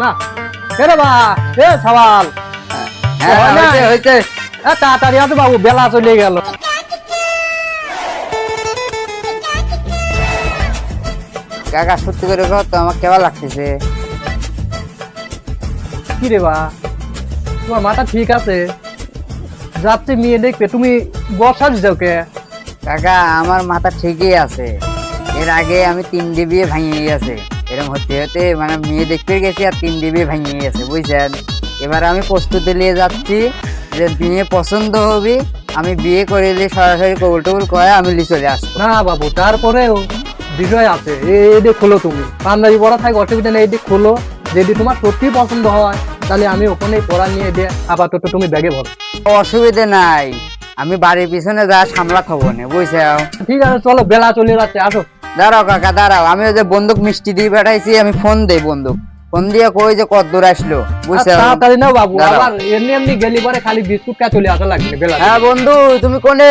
না। এ রে বা এ সওয়াল। হ্যাঁ? হয়েছে তাড়াতাড়ি আসো বাবু বেলা চলে গেল। কাকা সত্যি করে তো আমার কেমন লাগতেছে? কি রে বা তোমার মাথা ঠিক আছে? যাচ্ছে মেয়ে দেখবে তুমি দিছো কে? কাকা আমার মাথা ঠিকই আছে। এর আগে আমি তিন ডিবিয়ে ভাঙিয়ে গেছে। এরকম হতে হতে মানে মেয়ে দেখতে গেছি আর তিন ডিবিয়ে ভাঙিয়ে গেছে বুঝছেন? এবার আমি প্রস্তুতি নিয়ে যাচ্ছি যে বিয়ে পছন্দ হবে আমি বিয়ে করে দিয়ে সরাসরি কবুল টবুল করে আমি লি চলে আসব। না বাবু তারপরেও বিষয় আছে এই দিক খোলো তুমি। পাঞ্জাবি পড়া থাকে অসুবিধা নেই এই দিক খোলো। যদি তোমার সত্যি পছন্দ হয় তাহলে আমি ওখানে পড়া নিয়ে দিয়ে আপাতত তুমি ব্যাগে ভরো। অসুবিধে নাই আমি বাড়ির পিছনে যা সামলা খাব না বুঝছ ঠিক আছে চলো বেলা চলে যাচ্ছে আসো। দাঁড়াও কাকা দাঁড়াও। আমি ওই যে বন্দুক মিষ্টি দিয়ে পাঠাইছি আমি ফোন দেই বন্দুক। ফোন দিয়ে কই যে কত দূর আসলো বুঝছ? তাড়াতাড়ি নাও বাবু। আবার এমনি এমনি গেলি পরে খালি বিস্কুট কা চলে আসা লাগবে হ্যাঁ বন্ধু তুমি কোনে